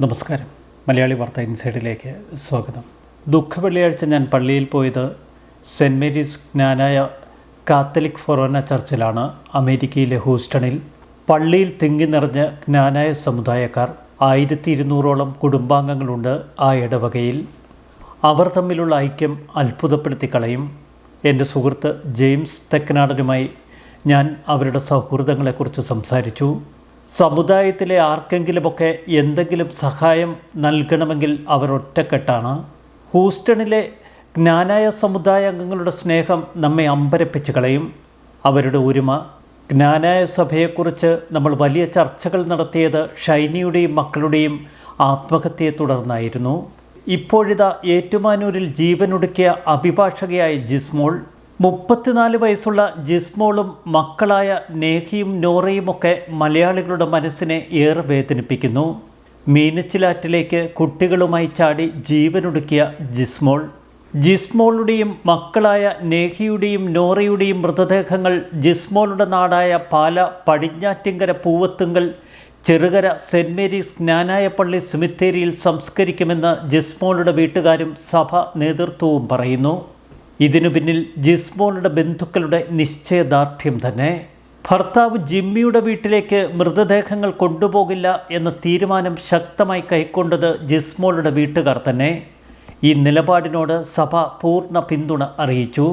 നമസ്കാരം. മലയാളി വാർത്ത ഇൻസൈഡിലേക്ക് സ്വാഗതം. ദുഃഖ വെള്ളിയാഴ്ച ഞാൻ പള്ളിയിൽ പോയത് saint Mary's Knanaya Catholic forane ചർച്ചിലാണ്. അമേരിക്കയിലെ ഹൂസ്റ്റണിൽ പള്ളിയിൽ തിങ്ങി നിറഞ്ഞ ജ്ഞാനായ സമുദായക്കാർ ആയിരത്തി ഇരുന്നൂറോളം കുടുംബാംഗങ്ങളുണ്ട് ആ ഇടവകയിൽ. അവർ തമ്മിലുള്ള ഐക്യം അത്ഭുതപ്പെടുത്തി കളയും. എന്റെ സുഹൃത്ത് ജെയിംസ് തെക്കനാടനുമായി ഞാൻ അവരുടെ സൗഹൃദങ്ങളെക്കുറിച്ച് സംസാരിച്ചു. സമുദായത്തിലെ ആർക്കെങ്കിലുമൊക്കെ എന്തെങ്കിലും സഹായം നൽകണമെങ്കിൽ അവർ ഒറ്റക്കെട്ടാണ്. ഹൂസ്റ്റണിലെ ജ്ഞാനായ സമുദായ അംഗങ്ങളുടെ സ്നേഹം നമ്മെ അമ്പരപ്പിച്ച് കളയും. അവരുടെ ഒരുമ ജ്ഞാനായ സഭയെക്കുറിച്ച് നമ്മൾ വലിയ ചർച്ചകൾ നടത്തിയത് ഷൈനിയുടെയും മക്കളുടെയും ആത്മഹത്യയെ തുടർന്നായിരുന്നു. ഇപ്പോഴിതാ ഏറ്റുമാനൂരിൽ ജീവനൊടുക്കിയ അഭിഭാഷകയായ ജിസ്മോൾ മുപ്പത്തിനാല് വയസ്സുള്ള ജിസ്മോളും മക്കളായ നേഹിയും നോറയുമൊക്കെ മലയാളികളുടെ മനസ്സിനെ ഏറെ വേദനിപ്പിക്കുന്നു. മീനച്ചിലാറ്റിലേക്ക് കുട്ടികളുമായി ചാടി ജീവനൊടുക്കിയ ജിസ്മോൾ. ജിസ്മോളുടെയും മക്കളായ നേഹിയുടെയും നോറയുടെയും മൃതദേഹങ്ങൾ ജിസ്മോളുടെ നാടായ പാല പടിഞ്ഞാറ്റിങ്കര പൂവത്തുങ്കൽ ചെറുകര സെന്റ് മേരീസ് ജ്ഞാനായ പള്ളി സെമിത്തേരിയിൽ സംസ്കരിക്കുമെന്ന് ജിസ്മോളുടെ വീട്ടുകാരും സഭ നേതൃത്വവും പറയുന്നു. ഇതിനു പിന്നിൽ ജിസ്മോളുടെ ബന്ധുക്കളുടെ നിശ്ചയദാർഢ്യം തന്നെ. ഭർത്താവ് ജിമ്മിയുടെ വീട്ടിലേക്ക് മൃതദേഹങ്ങൾ കൊണ്ടുപോകില്ല എന്ന തീരുമാനം ശക്തമായി കൈക്കൊണ്ടത് ജിസ്മോളുടെ വീട്ടുകാർ തന്നെ. ഈ നിലപാടിനോട് സഭ പൂർണ പിന്തുണ അറിയിച്ചു.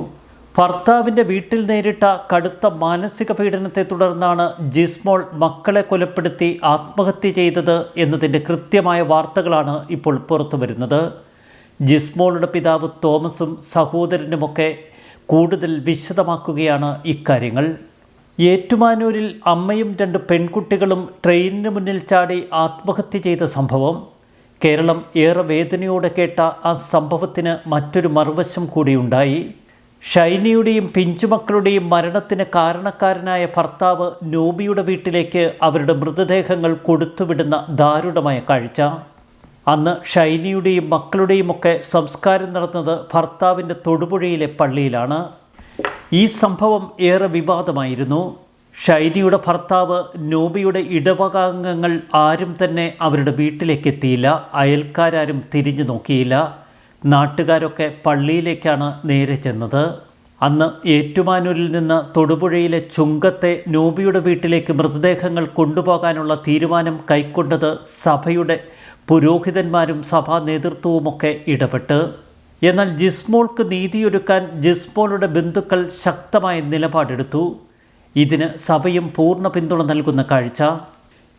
ഭർത്താവിന്റെ വീട്ടിൽ നേരിട്ട കടുത്ത മാനസിക പീഡനത്തെ തുടർന്നാണ് ജിസ്മോൾ മക്കളെ കൊലപ്പെടുത്തി ആത്മഹത്യ ചെയ്തത് എന്നതിന്റെ കൃത്യമായ വാർത്തകളാണ് ഇപ്പോൾ പുറത്തു വരുന്നത് ജിസ്മോളുടെ പിതാവ് തോമസും സഹോദരനുമൊക്കെ കൂടുതൽ വിശദമാക്കുകയാണ് ഇക്കാര്യങ്ങൾ. ഏറ്റുമാനൂരിൽ അമ്മയും രണ്ട് പെൺകുട്ടികളും ട്രെയിനിന് മുന്നിൽ ചാടി ആത്മഹത്യ ചെയ്ത സംഭവം. കേരളം ഏറെ വേദനയോടെ കേട്ട ആ സംഭവത്തിന് മറ്റൊരു മറുവശം കൂടിയുണ്ടായി. ഷൈനിയുടെയും പിഞ്ചുമക്കളുടെയും മരണത്തിന് കാരണക്കാരനായ ഭർത്താവ് നോബിയുടെ വീട്ടിലേക്ക് അവരുടെ മൃതദേഹങ്ങൾ കൊടുത്തുവിടുന്ന ദാരുണമായ കാഴ്ച. അന്ന് ഷൈനിയുടെയും മക്കളുടെയും ഒക്കെ സംസ്കാരം നടന്നത് ഭർത്താവിന്റെ തൊടുപുഴയിലെ പള്ളിയിലാണ്. ഈ സംഭവം ഏറെ വിവാദമായിരുന്നു. ഷൈനിയുടെ ഭർത്താവ് നോബിയുടെ ഇടവകാംഗങ്ങൾ ആരും തന്നെ അവരുടെ വീട്ടിലേക്ക് എത്തിയില്ല. അയൽക്കാരും തിരിഞ്ഞു നോക്കിയില്ല. നാട്ടുകാരൊക്കെ പള്ളിയിലേക്കാണ് നേരെ ചെന്നത്. അന്ന് ഏറ്റുമാനൂരിൽ നിന്ന് തൊടുപുഴയിലെ ചുങ്കത്തെ നോബിയുടെ വീട്ടിലേക്ക് മൃതദേഹങ്ങൾ കൊണ്ടുപോകാനുള്ള തീരുമാനം കൈക്കൊണ്ടത് സഭയുടെ പുരോഹിതന്മാരും സഭാ നേതൃത്വവുമൊക്കെ ഇടപെട്ട്. എന്നാൽ ജിസ്മോൾക്ക് നീതിയൊരുക്കാൻ ജിസ്മോളുടെ ബന്ധുക്കൾ ശക്തമായ നിലപാടെടുത്തു. ഇതിന് സഭയും പൂർണ പിന്തുണ നൽകുന്ന കാഴ്ച.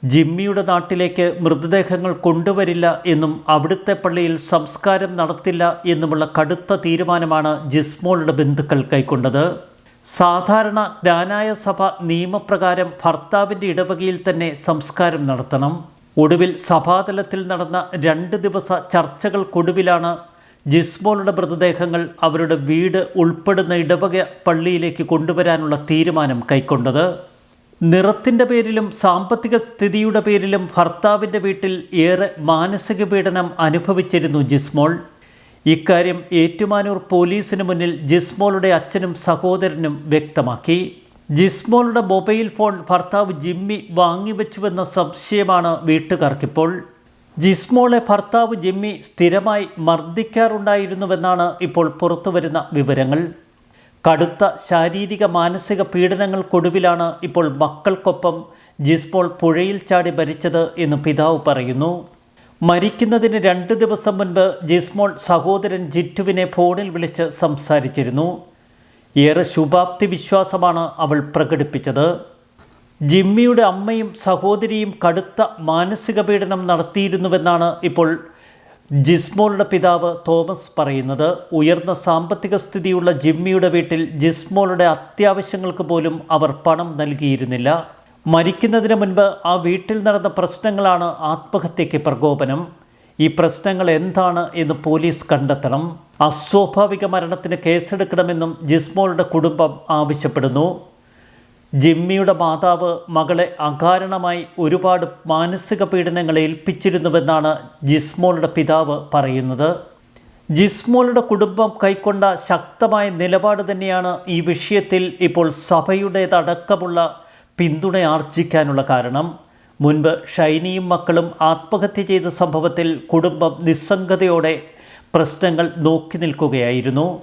ജിമ്മിയുടെ നാട്ടിലേക്ക് മൃതദേഹങ്ങൾ കൊണ്ടുവരില്ല എന്നും അവിടുത്തെ പള്ളിയിൽ സംസ്കാരം നടത്തില്ല എന്നുമുള്ള കടുത്ത തീരുമാനമാണ് ജിസ്മോളുടെ ബന്ധുക്കൾ കൈക്കൊണ്ടത്. സാധാരണ ജ്ഞാനായ സഭ നിയമപ്രകാരം ഭർത്താവിന്റെ ഇടവകയിൽ തന്നെ സംസ്കാരം നടത്തണം. ഒടുവിൽ സഭാതലത്തിൽ നടന്ന രണ്ട് ദിവസ ചർച്ചകൾക്കൊടുവിലാണ് ജിസ്മോളുടെ മൃതദേഹങ്ങൾ അവരുടെ വീട് ഉൾപ്പെടുന്ന ഇടവക പള്ളിയിലേക്ക് കൊണ്ടുവരാനുള്ള തീരുമാനം കൈക്കൊണ്ടത്. നിറത്തിന്റെ പേരിലും സാമ്പത്തിക സ്ഥിതിയുടെ പേരിലും ഭർത്താവിന്റെ വീട്ടിൽ ഏറെ മാനസിക പീഡനം അനുഭവിച്ചിരുന്നു ജിസ്മോൾ. ഇക്കാര്യം ഏറ്റുമാനൂർ പോലീസിന് മുന്നിൽ ജിസ്മോളുടെ അച്ഛനും സഹോദരനും വ്യക്തമാക്കി. ജിസ്മോളുടെ മൊബൈൽ ഫോൺ ഭർത്താവ് ജിമ്മി വാങ്ങിവെച്ചുവെന്ന സംശയമാണ് വീട്ടുകാർക്കിപ്പോൾ. ജിസ്മോളെ ഭർത്താവ് ജിമ്മി സ്ഥിരമായി മർദ്ദിക്കാറുണ്ടായിരുന്നുവെന്നാണ് ഇപ്പോൾ പുറത്തുവരുന്ന വിവരങ്ങൾ. കടുത്ത ശാരീരിക മാനസിക പീഡനങ്ങൾക്കൊടുവിലാണ് ഇപ്പോൾ മക്കൾക്കൊപ്പം ജിസ്മോൾ പുഴയിൽ ചാടി മരിച്ചത് എന്ന് പിതാവ് പറയുന്നു. മരിക്കുന്നതിന് രണ്ട് ദിവസം മുൻപ് ജിസ്മോൾ സഹോദരൻ ജിറ്റുവിനെ ഫോണിൽ വിളിച്ച് സംസാരിച്ചിരുന്നു. ഏറെ ശുഭാപ്തി വിശ്വാസമാണ് അവൾ പ്രകടിപ്പിച്ചത്. ജിമ്മിയുടെ അമ്മയും സഹോദരിയും കടുത്ത മാനസിക പീഡനം നടത്തിയിരുന്നുവെന്നാണ് ഇപ്പോൾ ജിസ്മോളുടെ പിതാവ് തോമസ് പറയുന്നത്. ഉയർന്ന സാമ്പത്തിക സ്ഥിതിയുള്ള ജിമ്മിയുടെ വീട്ടിൽ ജിസ്മോളുടെ അത്യാവശ്യങ്ങൾക്ക് പോലും അവർ പണം നൽകിയിരുന്നില്ല. മരിക്കുന്നതിന് മുൻപ് ആ വീട്ടിൽ നടന്ന പ്രശ്നങ്ങളാണ് ആത്മഹത്യയ്ക്ക് പ്രകോപനം. ഈ പ്രശ്നങ്ങൾ എന്താണ് എന്ന് പോലീസ് കണ്ടെത്തണം. അസ്വാഭാവിക മരണത്തിന് കേസെടുക്കണമെന്നും ജിസ്മോളുടെ കുടുംബം ആവശ്യപ്പെടുന്നു. ജിമ്മിയുടെ മാതാവ് മകളെ അകാരണമായി ഒരുപാട് മാനസിക പീഡനങ്ങൾ ഏൽപ്പിച്ചിരുന്നുവെന്നാണ് ജിസ്മോളുടെ പിതാവ് പറയുന്നത്. ജിസ്മോളുടെ കുടുംബം കൈക്കൊണ്ട ശക്തമായ നിലപാട് തന്നെയാണ് ഈ വിഷയത്തിൽ ഇപ്പോൾ സഭയുടേതടക്കമുള്ള പിന്തുണ ആർജിക്കാനുള്ള കാരണം. മുൻപ് ഷൈനിയും മക്കളും ആത്മഹത്യ ചെയ്ത സംഭവത്തിൽ കുടുംബം നിസ്സംഗതയോടെ പ്രശ്നങ്ങൾ നോക്കി നിൽക്കുകയായിരുന്നു.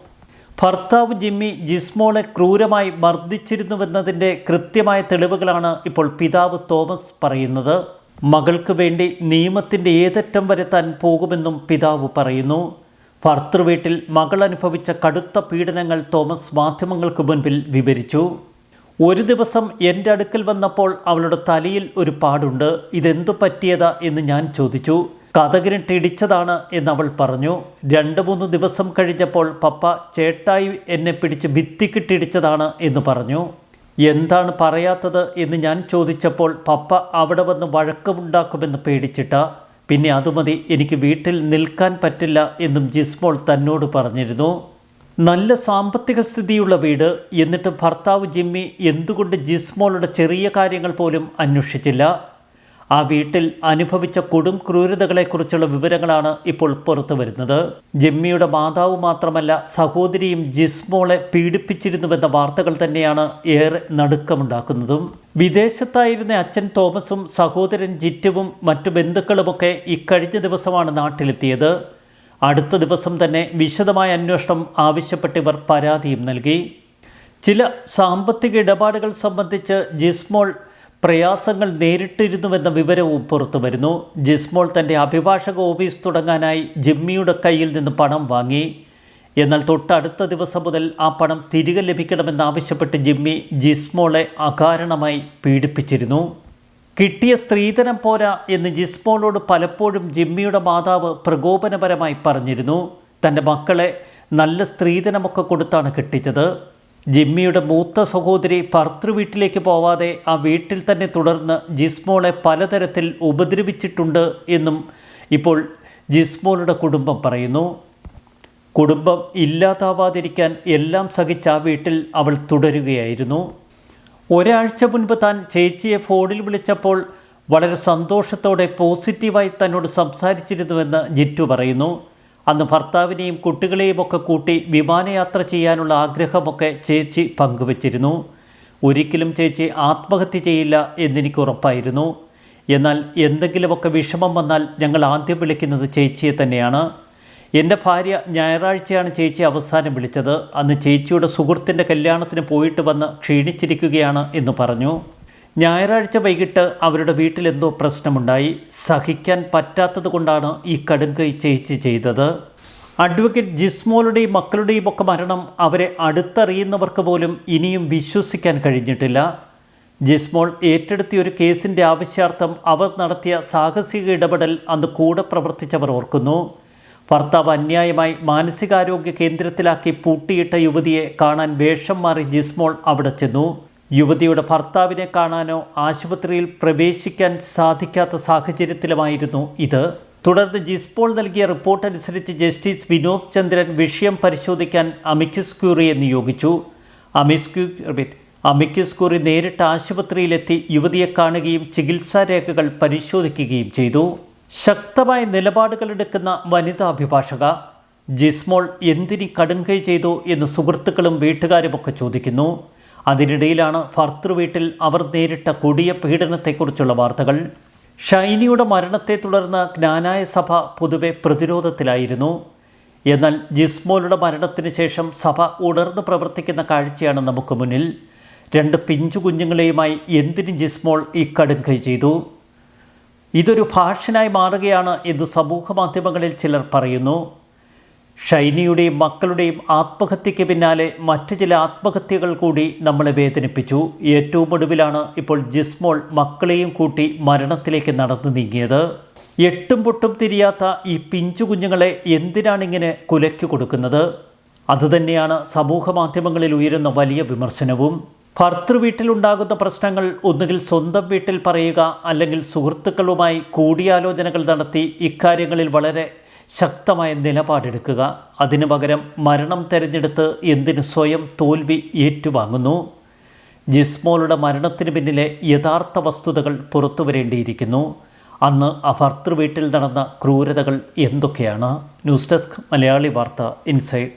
ഭർത്താവ് ജിമ്മി ജിസ്മോളെ ക്രൂരമായി മർദ്ദിച്ചിരുന്നുവെന്നതിന്റെ കൃത്യമായ തെളിവുകളാണ് ഇപ്പോൾ പിതാവ് തോമസ് പറയുന്നത്. മകൾക്ക് വേണ്ടി നിയമത്തിന്റെ ഏതറ്റം വരെ താൻ പോകുമെന്നും പിതാവ് പറയുന്നു. ഭർത്തൃവീട്ടിൽ മകൾ അനുഭവിച്ച കടുത്ത പീഡനങ്ങൾ തോമസ് മാധ്യമങ്ങൾക്ക് മുൻപിൽ വിവരിച്ചു. ഒരു ദിവസം എന്റെ അടുക്കൽ വന്നപ്പോൾ അവളുടെ തലയിൽ ഒരു പാടുണ്ട്. ഇതെന്തു പറ്റിയതാ എന്ന് ഞാൻ ചോദിച്ചു. കഥകിന് ടിടിച്ചതാണ് എന്നവൾ പറഞ്ഞു. രണ്ട് മൂന്ന് ദിവസം കഴിഞ്ഞപ്പോൾ പപ്പ ചേട്ടായി എന്നെ പിടിച്ച് ഭിത്തിക്കിട്ടിടിച്ചതാണ് എന്ന് പറഞ്ഞു. എന്താണ് പറയാത്തത് എന്ന് ഞാൻ ചോദിച്ചപ്പോൾ പപ്പ അവിടെ വന്ന് വഴക്കമുണ്ടാക്കുമെന്ന് പേടിച്ചിട്ട. പിന്നെ അതുമതി എനിക്ക് വീട്ടിൽ നിൽക്കാൻ പറ്റില്ല എന്നും ജിസ്മോൾ തന്നോട് പറഞ്ഞിരുന്നു. നല്ല സാമ്പത്തിക സ്ഥിതിയുള്ള വീട് എന്നിട്ട് ഭർത്താവ് ജിമ്മി എന്തുകൊണ്ട് ജിസ്മോളുടെ ചെറിയ കാര്യങ്ങൾ പോലും അന്വേഷിച്ചില്ല. ആ വീട്ടിൽ അനുഭവിച്ച കൊടും ക്രൂരതകളെക്കുറിച്ചുള്ള വിവരങ്ങളാണ് ഇപ്പോൾ പുറത്തു വരുന്നത്. ജിമ്മിയുടെ മാതാവ് മാത്രമല്ല സഹോദരിയും ജിസ്മോളെ പീഡിപ്പിച്ചിരുന്നുവെന്ന വാർത്തകൾ തന്നെയാണ് ഏറെ നടുക്കമുണ്ടാക്കുന്നതും. വിദേശത്തായിരുന്ന അച്ഛൻ തോമസും സഹോദരൻ ജിറ്റുവും മറ്റു ബന്ധുക്കളുമൊക്കെ ഇക്കഴിഞ്ഞ ദിവസമാണ് നാട്ടിലെത്തിയത്. അടുത്ത ദിവസം തന്നെ വിശദമായ അന്വേഷണം ആവശ്യപ്പെട്ടിവർ പരാതിയും നൽകി. ചില സാമ്പത്തിക ഇടപാടുകൾ സംബന്ധിച്ച് ജിസ്മോൾ പ്രയാസങ്ങൾ നേരിട്ടിരുന്നുവെന്ന വിവരവും പുറത്തുവരുന്നു ജിസ്മോൾ തന്റെ അഭിഭാഷക ഓഫീസ് തുടങ്ങാനായി ജിമ്മിയുടെ കയ്യിൽ നിന്ന് പണം വാങ്ങി. എന്നാൽ തൊട്ടടുത്ത ദിവസം മുതൽ ആ പണം തിരികെ ലഭിക്കണമെന്നാവശ്യപ്പെട്ട് ജിമ്മി ജിസ്മോളെ അകാരണമായി പീഡിപ്പിച്ചിരുന്നു. കിട്ടിയ സ്ത്രീധനം പോരാ എന്ന് ജിസ്മോളോട് പലപ്പോഴും ജിമ്മിയുടെ മാതാവ് പ്രകോപനപരമായി പറഞ്ഞിരുന്നു. തന്റെ മക്കളെ നല്ല സ്ത്രീധനമൊക്കെ കൊടുത്താണ് കെട്ടിച്ചത്. ജിമ്മിയുടെ മൂത്ത സഹോദരി ഭർത്തൃ വീട്ടിലേക്ക് പോവാതെ ആ വീട്ടിൽ തന്നെ തുടർന്ന് ജിസ്മോളെ പലതരത്തിൽ ഉപദ്രവിച്ചിട്ടുണ്ട് എന്നും ഇപ്പോൾ ജിസ്മോളുടെ കുടുംബം പറയുന്നു. കുടുംബം ഇല്ലാതാവാതിരിക്കാൻ എല്ലാം സഹിച്ച് ആ വീട്ടിൽ അവൾ തുടരുകയായിരുന്നു. ഒരാഴ്ച മുൻപ് താൻ ചേച്ചിയെ ഫോണിൽ വിളിച്ചപ്പോൾ വളരെ സന്തോഷത്തോടെ പോസിറ്റീവായി തന്നോട് സംസാരിച്ചിരുന്നുവെന്ന് ജിറ്റു പറയുന്നു. അന്ന് ഭർത്താവിനെയും കുട്ടികളെയും ഒക്കെ കൂട്ടി വിമാനയാത്ര ചെയ്യാനുള്ള ആഗ്രഹമൊക്കെ ചേച്ചി പങ്കുവച്ചിരുന്നു. ഒരിക്കലും ചേച്ചി ആത്മഹത്യ ചെയ്യില്ല എന്നെനിക്ക് ഉറപ്പായിരുന്നു. എന്നാൽ എന്തെങ്കിലുമൊക്കെ വിഷമം വന്നാൽ ഞങ്ങൾ ആദ്യം വിളിക്കുന്നത് ചേച്ചിയെ തന്നെയാണ്. എന്റെ ഭാര്യ ഞായറാഴ്ചയാണ് ചേച്ചി അവസാനം വിളിച്ചത്. അന്ന് ചേച്ചിയുടെ സുഹൃത്തിന്റെ കല്യാണത്തിന് പോയിട്ട് വന്ന് ക്ഷീണിച്ചിരിക്കുകയാണ് എന്ന് പറഞ്ഞു. ഞായറാഴ്ച വൈകിട്ട് അവരുടെ വീട്ടിലെന്തോ പ്രശ്നമുണ്ടായി. സഹിക്കാൻ പറ്റാത്തത് കൊണ്ടാണ് ഈ കടുങ്കൈ ചേച്ചി ചെയ്തത്. അഡ്വക്കേറ്റ് ജിസ്മോളുടെയും മക്കളുടെയും ഒക്കെ മരണം അവരെ അടുത്തറിയുന്നവർക്ക് പോലും ഇനിയും വിശ്വസിക്കാൻ കഴിഞ്ഞിട്ടില്ല. ജിസ്മോൾ ഏറ്റെടുത്തിയ ഒരു കേസിന്റെ ആവശ്യാർത്ഥം അവർ നടത്തിയ സാഹസിക ഇടപെടൽ അന്ന് കൂടെ പ്രവർത്തിച്ചവർ ഓർക്കുന്നു. ഭർത്താവ് അന്യായമായി മാനസികാരോഗ്യ കേന്ദ്രത്തിലാക്കി പൂട്ടിയിട്ട യുവതിയെ കാണാൻ വേഷം മാറി ജിസ്മോൾ അവിടെ ചെന്നു. യുവതിയുടെ ഭർത്താവിനെ കാണാനോ ആശുപത്രിയിൽ പ്രവേശിക്കാൻ സാധിക്കാത്ത സാഹചര്യത്തിലുമായിരുന്നു ഇത്. തുടർന്ന് ജിസ്പോൾ നൽകിയ റിപ്പോർട്ട് അനുസരിച്ച് ജസ്റ്റിസ് വിനോദ് ചന്ദ്രൻ വിഷയം പരിശോധിക്കാൻ അമിക്കസ് ക്യൂറിയെ നിയോഗിച്ചു. അമിസ് ക്യൂറി അമിക്കസ് ക്യൂറി നേരിട്ട് ആശുപത്രിയിലെത്തി യുവതിയെ കാണുകയും ചികിത്സാ രേഖകൾ പരിശോധിക്കുകയും ചെയ്തു. ശക്തമായ നിലപാടുകളെടുക്കുന്ന വനിതാ അഭിഭാഷക ജിസ്മോൾ എന്തിനി കടുങ്കൈ ചെയ്തു എന്ന് സുഹൃത്തുക്കളും വീട്ടുകാരുമൊക്കെ ചോദിക്കുന്നു. അതിനിടയിലാണ് ഭർത്തൃ വീട്ടിൽ അവർ നേരിട്ട കൊടിയ പീഡനത്തെക്കുറിച്ചുള്ള വാർത്തകൾ. ഷൈനിയുടെ മരണത്തെ തുടർന്ന് ജ്ഞാനായ സഭ പൊതുവെ പ്രതിരോധത്തിലായിരുന്നു. എന്നാൽ ജിസ്മോളുടെ മരണത്തിന് ശേഷം സഭ ഉണർന്ന് പ്രവർത്തിക്കുന്ന കാഴ്ചയാണ് നമുക്ക് മുന്നിൽ. രണ്ട് പിഞ്ചു കുഞ്ഞുങ്ങളെയുമായി എന്തിനും ജിസ്മോൾ ഈ കടുങ്കൈ ചെയ്തു? ഇതൊരു ഭാഷനായി മാറുകയാണ് എന്ന് സമൂഹ മാധ്യമങ്ങളിൽ ചിലർ പറയുന്നു. ഷൈനിയുടെയും മക്കളുടെയും ആത്മഹത്യയ്ക്ക് പിന്നാലെ മറ്റു ചില ആത്മഹത്യകൾ കൂടി നമ്മളെ വേദനിപ്പിച്ചു. ഏറ്റവും ഒടുവിലാണ് ഇപ്പോൾ ജിസ്മോൾ മക്കളെയും കൂട്ടി മരണത്തിലേക്ക് നടന്നു നീങ്ങിയത്. എട്ടും പൊട്ടും തിരിയാത്ത ഈ പിഞ്ചു കുഞ്ഞുങ്ങളെ എന്തിനാണിങ്ങനെ കുലയ്ക്ക് കൊടുക്കുന്നത്? അതുതന്നെയാണ് സമൂഹ മാധ്യമങ്ങളിൽ ഉയരുന്ന വലിയ വിമർശനവും. ഭർത്തൃ വീട്ടിലുണ്ടാകുന്ന പ്രശ്നങ്ങൾ ഒന്നുകിൽ സ്വന്തം വീട്ടിൽ പറയുക അല്ലെങ്കിൽ സുഹൃത്തുക്കളുമായി കൂടിയാലോചനകൾ നടത്തി ഇക്കാര്യങ്ങളിൽ വളരെ ശക്തമായ നിലപാടെടുക്കുക. അതിനു പകരം മരണം തിരഞ്ഞെടുത്ത് എന്തിനു സ്വയം തോൽവി ഏറ്റുവാങ്ങുന്നു? ജിസ്മോളുടെ മരണത്തിന് പിന്നിലെ യഥാർത്ഥ വസ്തുതകൾ പുറത്തു വരേണ്ടിയിരിക്കുന്നു അന്ന് ആ ഭർത്തൃ വീട്ടിൽ നടന്ന ക്രൂരതകൾ എന്തൊക്കെയാണ്? ന്യൂസ് ഡെസ്ക് മലയാളി വാർത്ത ഇൻസൈഡ്.